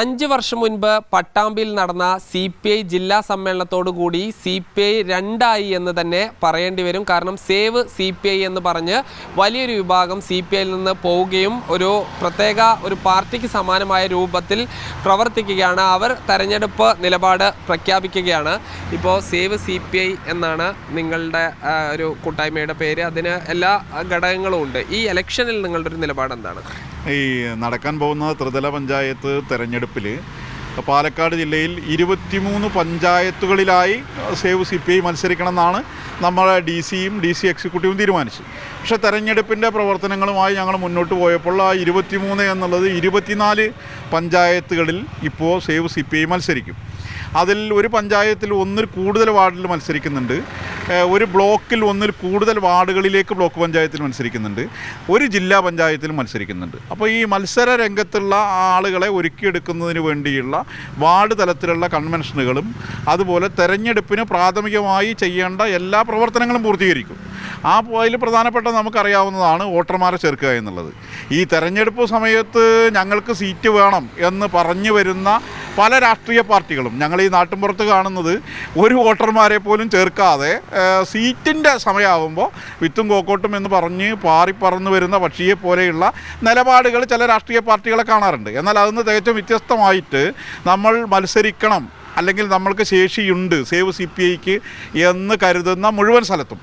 അഞ്ച് വർഷം മുൻപ് പട്ടാമ്പിയിൽ നടന്ന സി പി ഐ ജില്ലാ സമ്മേളനത്തോടുകൂടി സി പി ഐ രണ്ടായി എന്ന് തന്നെ പറയേണ്ടി വരും. കാരണം സേവ് സി പി ഐ എന്ന് പറഞ്ഞ് വലിയൊരു വിഭാഗം സി പി ഐയിൽ നിന്ന് പോവുകയും ഒരു പ്രത്യേക ഒരു പാർട്ടിക്ക് സമാനമായ രൂപത്തിൽ പ്രവർത്തിക്കുകയാണ്. അവർ തെരഞ്ഞെടുപ്പ് നിലപാട് പ്രഖ്യാപിക്കുകയാണ്. ഇപ്പോൾ സേവ് സി പി ഐ എന്നാണ് നിങ്ങളുടെ ഒരു കൂട്ടായ്മയുടെ പേര്. അതിന് എല്ലാ ഘടകങ്ങളും ഉണ്ട്. ഈ ഇലക്ഷനിൽ നിങ്ങളുടെ ഒരു നിലപാട് എന്താണ് ഈ നടക്കാൻ പോകുന്ന ത്രിതല പഞ്ചായത്ത് തെരഞ്ഞെടുപ്പിൽ പാലക്കാട് ജില്ലയിൽ ഇരുപത്തിമൂന്ന് പഞ്ചായത്തുകളിലായി സേവ് സി പി ഐ മത്സരിക്കണം എന്നാണ് നമ്മളെ ഡി സിയും ഡി സി എക്സിക്യൂട്ടീവും തീരുമാനിച്ചത്. പക്ഷേ തെരഞ്ഞെടുപ്പിന്റെ പ്രവർത്തനങ്ങളുമായി ഞങ്ങൾ മുന്നോട്ട് പോയപ്പോൾ ആ ഇരുപത്തിമൂന്ന് എന്നുള്ളത് ഇരുപത്തിനാല് പഞ്ചായത്തുകളിൽ ഇപ്പോൾ സേവ് സി പി ഐ മത്സരിക്കും. അതിൽ ഒരു പഞ്ചായത്തിൽ ഒന്നിൽ കൂടുതൽ വാർഡിൽ മത്സരിക്കുന്നുണ്ട്. ഒരു ബ്ലോക്കിൽ ഒന്നിൽ കൂടുതൽ വാർഡുകളിലേക്ക് ബ്ലോക്ക് പഞ്ചായത്തിൽ മത്സരിക്കുന്നുണ്ട്. ഒരു ജില്ലാ പഞ്ചായത്തിൽ മത്സരിക്കുന്നുണ്ട്. അപ്പോൾ ഈ മത്സര രംഗത്തുള്ള ആളുകളെ ഒരുക്കിയെടുക്കുന്നതിന് വേണ്ടിയുള്ള വാർഡ് തലത്തിലുള്ള കൺവെൻഷനുകളും അതുപോലെ തെരഞ്ഞെടുപ്പിന് പ്രാഥമികമായി ചെയ്യേണ്ട എല്ലാ പ്രവർത്തനങ്ങളും പൂർത്തീകരിക്കും. ആ അതിൽ പ്രധാനപ്പെട്ട നമുക്കറിയാവുന്നതാണ് വോട്ടർമാരെ ചേർക്കുക എന്നുള്ളത്. ഈ തെരഞ്ഞെടുപ്പ് സമയത്ത് ഞങ്ങൾക്ക് സീറ്റ് വേണം എന്ന് പറഞ്ഞു വരുന്ന പല രാഷ്ട്രീയ പാർട്ടികളും ഞങ്ങൾ ഈ നാട്ടിൻപുറത്ത് കാണുന്നത് ഒരു വോട്ടർമാരെ പോലും ചേർക്കാതെ സീറ്റിന്റെ സമയമാകുമ്പോൾ വിത്തും കോക്കോട്ടും എന്ന് പറഞ്ഞ് പാറിപ്പറന്ന് വരുന്ന പക്ഷിയെ പോലെയുള്ള നിലപാടുകൾ ചില രാഷ്ട്രീയ പാർട്ടികളെ കാണാറുണ്ട്. എന്നാൽ അതിന് തികച്ചും വ്യത്യസ്തമായിട്ട് നമ്മൾ മത്സരിക്കണം അല്ലെങ്കിൽ നമ്മൾക്ക് ശേഷിയുണ്ട് സേവ് സി പി ഐക്ക് എന്ന് കരുതുന്ന മുഴുവൻ സ്ഥലത്തും.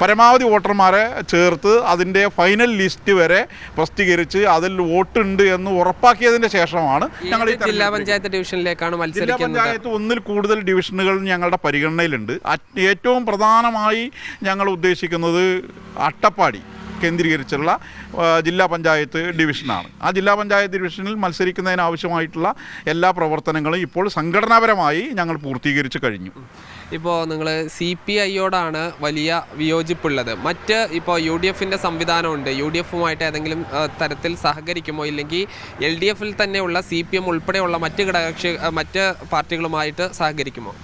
പരമാവധി വോട്ടർമാരെ ചേർത്ത് അതിന്റെ ഫൈനൽ ലിസ്റ്റ് വരെ പ്രസിദ്ധീകരിച്ച് അതിൽ വോട്ടുണ്ട് എന്ന് ഉറപ്പാക്കിയതിന്റെ ശേഷമാണ് ഞങ്ങൾ ഈ ജില്ലാ പഞ്ചായത്ത് ഡിവിഷനിലേക്കാണ് ജില്ലാ പഞ്ചായത്ത് ഒന്നിൽ കൂടുതൽ ഡിവിഷനുകൾ ഞങ്ങളുടെ പരിഗണനയിലുണ്ട്. ഏറ്റവും പ്രധാനമായി ഞങ്ങൾ ഉദ്ദേശിക്കുന്നത് അട്ടപ്പാടി. കേന്ദ്രീകരിച്ചുള്ള ജില്ലാ പഞ്ചായത്ത് ഡിവിഷനാണ്. ആ ജില്ലാ പഞ്ചായത്ത് ഡിവിഷനിൽ മത്സരിക്കുന്നതിനാവശ്യമായിട്ടുള്ള എല്ലാ പ്രവർത്തനങ്ങളും ഇപ്പോൾ സംഘടനാപരമായി ഞങ്ങൾ പൂർത്തീകരിച്ച് കഴിഞ്ഞു. ഇപ്പോൾ നിങ്ങൾ സി പി ഐയോടാണ് വലിയ വിയോജിപ്പുള്ളത്. മറ്റ് ഇപ്പോൾ യു ഡി എഫിന്റെ സംവിധാനമുണ്ട്. യു ഡി എഫുമായിട്ട് ഏതെങ്കിലും തരത്തിൽ സഹകരിക്കുമോ? ഇല്ലെങ്കിൽ എൽ ഡി എഫിൽ തന്നെയുള്ള സി പി എം ഉൾപ്പെടെയുള്ള മറ്റ് ഘടകകക്ഷി മറ്റ് പാർട്ടികളുമായിട്ട് സഹകരിക്കുമോ?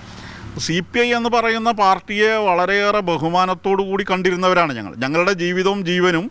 സി പി ഐ എന്ന് പറയുന്ന പാർട്ടിയെ വളരെയേറെ ബഹുമാനത്തോടു കൂടി കണ്ടിരുന്നവരാണ് ഞങ്ങൾ. ഞങ്ങളുടെ ജീവിതവും ജീവനും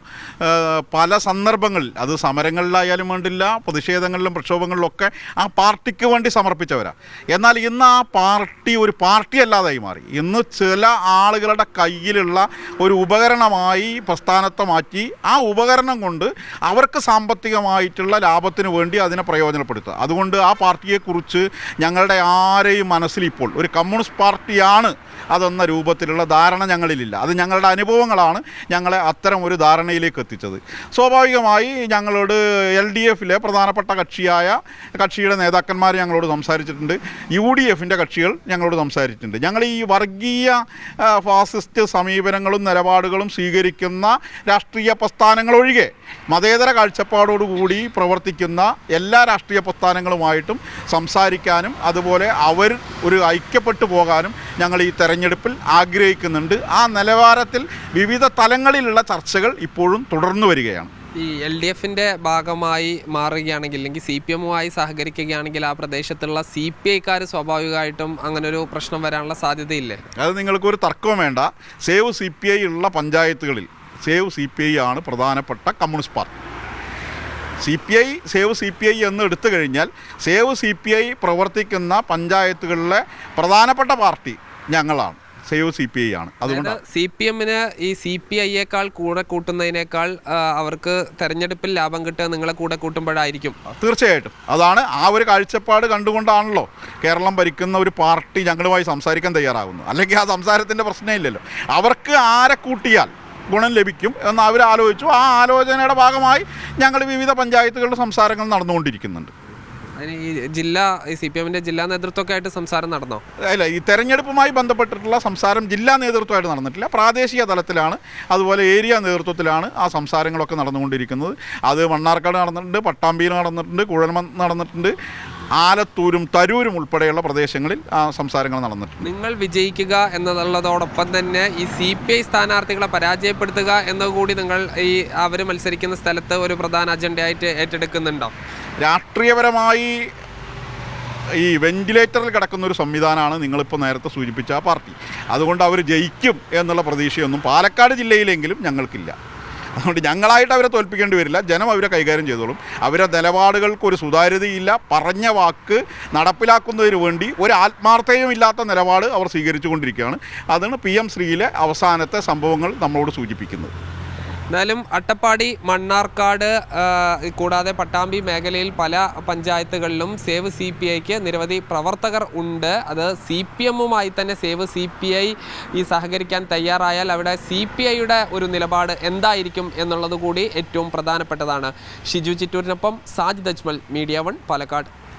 പല സന്ദർഭങ്ങളിൽ അത് സമരങ്ങളിലായാലും വേണ്ടില്ല പ്രതിഷേധങ്ങളിലും പ്രക്ഷോഭങ്ങളിലൊക്കെ ആ പാർട്ടിക്ക് വേണ്ടി സമർപ്പിച്ചവരാണ് എന്നാൽ ഇന്ന് ആ പാർട്ടി ഒരു പാർട്ടി അല്ലാതായി മാറി. ഇന്ന് ചില ആളുകളുടെ കയ്യിലുള്ള ഒരു ഉപകരണമായി പ്രസ്ഥാനത്തെ മാറ്റി. ആ ഉപകരണം കൊണ്ട് അവർക്ക് സാമ്പത്തികമായിട്ടുള്ള ലാഭത്തിന് വേണ്ടി അതിനെ പ്രയോജനപ്പെടുത്തുക. അതുകൊണ്ട് ആ പാർട്ടിയെക്കുറിച്ച് ഞങ്ങളുടെ ആരെയും മനസ്സിൽ ഇപ്പോൾ ഒരു കമ്മ്യൂണിസ്റ്റ് പാർട്ടിയാണ് അതെന്ന രൂപത്തിലുള്ള ധാരണ ഞങ്ങളിലില്ല. അത് ഞങ്ങളുടെ അനുഭവങ്ങളാണ് ഞങ്ങളെ അത്തരം ഒരു ധാരണയിലേക്ക് എത്തിച്ചത്. സ്വാഭാവികമായി ഞങ്ങളോട് എൽ ഡി എഫിലെ പ്രധാനപ്പെട്ട കക്ഷിയായ കക്ഷിയുടെ നേതാക്കന്മാർ ഞങ്ങളോട് സംസാരിച്ചിട്ടുണ്ട്. യു ഡി എഫിന്റെ കക്ഷികൾ ഞങ്ങളോട് സംസാരിച്ചിട്ടുണ്ട്. ഞങ്ങൾ ഈ വർഗീയ ഫാസിസ്റ്റ് സമീപനങ്ങളും നിലപാടുകളും സ്വീകരിക്കുന്ന രാഷ്ട്രീയ പ്രസ്ഥാനങ്ങളൊഴികെ മതേതര കാഴ്ചപ്പാടോടുകൂടി പ്രവർത്തിക്കുന്ന എല്ലാ രാഷ്ട്രീയ പ്രസ്ഥാനങ്ങളുമായിട്ടും സംസാരിക്കാനും അതുപോലെ അവർ ഒരു ഐക്യപ്പെട്ടു പോകാനും ഞങ്ങൾ ഈ തെരഞ്ഞെടുപ്പിൽ ആഗ്രഹിക്കുന്നുണ്ട്. ആ നിലവാരത്തിൽ വിവിധ തലങ്ങളിലുള്ള ചർച്ചകൾ ഇപ്പോഴും തുടർന്നു വരികയാണ്. ഈ എൽ ഡി എഫിന്റെ ഭാഗമായി മാറുകയാണെങ്കിൽ അല്ലെങ്കിൽ സി പി എമ്മുമായി സഹകരിക്കുകയാണെങ്കിൽ ആ പ്രദേശത്തുള്ള സി പി ഐക്കാർ സ്വാഭാവികമായിട്ടും അങ്ങനെ ഒരു പ്രശ്നം വരാനുള്ള സാധ്യതയില്ലേ? അത് നിങ്ങൾക്കൊരു തർക്കവും വേണ്ട. സേവ് സി പി ഐ ഉള്ള പഞ്ചായത്തുകളിൽ സേവ് സി പി ഐ ആണ് പ്രധാനപ്പെട്ട communist party. C P I save C P I എന്ന് എടുത്തു കഴിഞ്ഞാൽ സേവ് സി പി ഐ പ്രവർത്തിക്കുന്ന പഞ്ചായത്തുകളിലെ പ്രധാനപ്പെട്ട പാർട്ടി ഞങ്ങളാണ്. സേവ് സി പി ഐ ആണ്. അതുകൊണ്ട് സി പി എമ്മിന് ഈ സി പി ഐയേക്കാൾ കൂടെ കൂട്ടുന്നതിനേക്കാൾ അവർക്ക് തെരഞ്ഞെടുപ്പിൽ ലാഭം കിട്ടുക നിങ്ങളെ കൂടെ കൂട്ടുമ്പോഴായിരിക്കും. തീർച്ചയായിട്ടും. അതാണ് ആ ഒരു കാഴ്ചപ്പാട് കണ്ടുകൊണ്ടാണല്ലോ കേരളം ഭരിക്കുന്ന ഒരു പാർട്ടി ഞങ്ങളുമായി സംസാരിക്കാൻ തയ്യാറാകുന്നത്. അല്ലെങ്കിൽ ആ സംസാരത്തിന്റെ പ്രശ്നമില്ലല്ലോ. അവർക്ക് ആരെ കൂട്ടിയാൽ ഗുണം ലഭിക്കും എന്ന് അവർ ആലോചിച്ചു. ആ ആലോചനയുടെ ഭാഗമായി ഞങ്ങൾ വിവിധ പഞ്ചായത്തുകളുടെ സംസാരങ്ങൾ നടന്നുകൊണ്ടിരിക്കുന്നുണ്ട്. അതിന് ഈ ജില്ലാ സി പി എമ്മിന്റെ ജില്ലാ നേതൃത്വമൊക്കെ ആയിട്ട് സംസാരം നടന്നോ? അല്ല ഈ തെരഞ്ഞെടുപ്പുമായി ബന്ധപ്പെട്ടിട്ടുള്ള സംസാരം ജില്ലാ നേതൃത്വമായിട്ട് നടന്നിട്ടില്ല. പ്രാദേശിക തലത്തിലാണ് അതുപോലെ ഏരിയ നേതൃത്വത്തിലാണ് ആ സംസാരങ്ങളൊക്കെ നടന്നുകൊണ്ടിരിക്കുന്നത്. അത് മണ്ണാർക്കാട് നടന്നിട്ടുണ്ട് പട്ടാമ്പിയിൽ നടന്നിട്ടുണ്ട് കുഴൽമ നടന്നിട്ടുണ്ട്. ആലത്തൂരും തരൂരും ഉൾപ്പെടെയുള്ള പ്രദേശങ്ങളിൽ ആ സംസാരങ്ങൾ നടന്നിട്ടുണ്ട്. നിങ്ങൾ വിജയിക്കുക എന്നുള്ളതോടൊപ്പം തന്നെ ഈ സി പി ഐ സ്ഥാനാർത്ഥികളെ പരാജയപ്പെടുത്തുക എന്നുകൂടി നിങ്ങൾ ഈ അവർ മത്സരിക്കുന്ന സ്ഥലത്ത് ഒരു പ്രധാന അജണ്ടയായിട്ട് ഏറ്റെടുക്കുന്നുണ്ടോ? രാഷ്ട്രീയപരമായി ഈ വെന്റിലേറ്ററിൽ കിടക്കുന്ന ഒരു സംവിധാനമാണ് നിങ്ങളിപ്പോൾ നേരത്തെ സൂചിപ്പിച്ച ആ പാർട്ടി. അതുകൊണ്ട് അവർ ജയിക്കും എന്നുള്ള പ്രതീക്ഷയൊന്നും പാലക്കാട് ജില്ലയിലെങ്കിലും ഞങ്ങൾക്കില്ല. അതുകൊണ്ട് ഞങ്ങളായിട്ട് അവരെ തോൽപ്പിക്കേണ്ടി വരില്ല. ജനം അവരെ കൈകാര്യം ചെയ്തോളും. അവരെ നിലപാടുകൾക്ക് ഒരു സുതാര്യതയില്ല. പറഞ്ഞ വാക്ക് നടപ്പിലാക്കുന്നതിന് വേണ്ടി ഒരു ആത്മാർത്ഥയും ഇല്ലാത്ത നിലപാട് അവർ സ്വീകരിച്ചു കൊണ്ടിരിക്കുകയാണ് അതാണ് പി എം ശ്രീയിലെ അവസാനത്തെ സംഭവങ്ങൾ നമ്മളോട് സൂചിപ്പിക്കുന്നത്. എന്നാലും അട്ടപ്പാടി മണ്ണാർക്കാട് കൂടാതെ പട്ടാമ്പി മേഖലയിൽ പല പഞ്ചായത്തുകളിലും സേവ് സി പി ഐക്ക് നിരവധി പ്രവർത്തകർ ഉണ്ട്. അത് സി പി എമ്മുമായി തന്നെ സേവ് സി പി ഐ ഈ സഹകരിക്കാൻ തയ്യാറായാൽ അവിടെ സി പി ഐയുടെ ഒരു നിലപാട് എന്തായിരിക്കും എന്നുള്ളത് കൂടി ഏറ്റവും പ്രധാനപ്പെട്ടതാണ്. ഷിജു ചിറ്റൂരിനൊപ്പം സാജിദ് അജ്മൽ മീഡിയ വൺ പാലക്കാട്.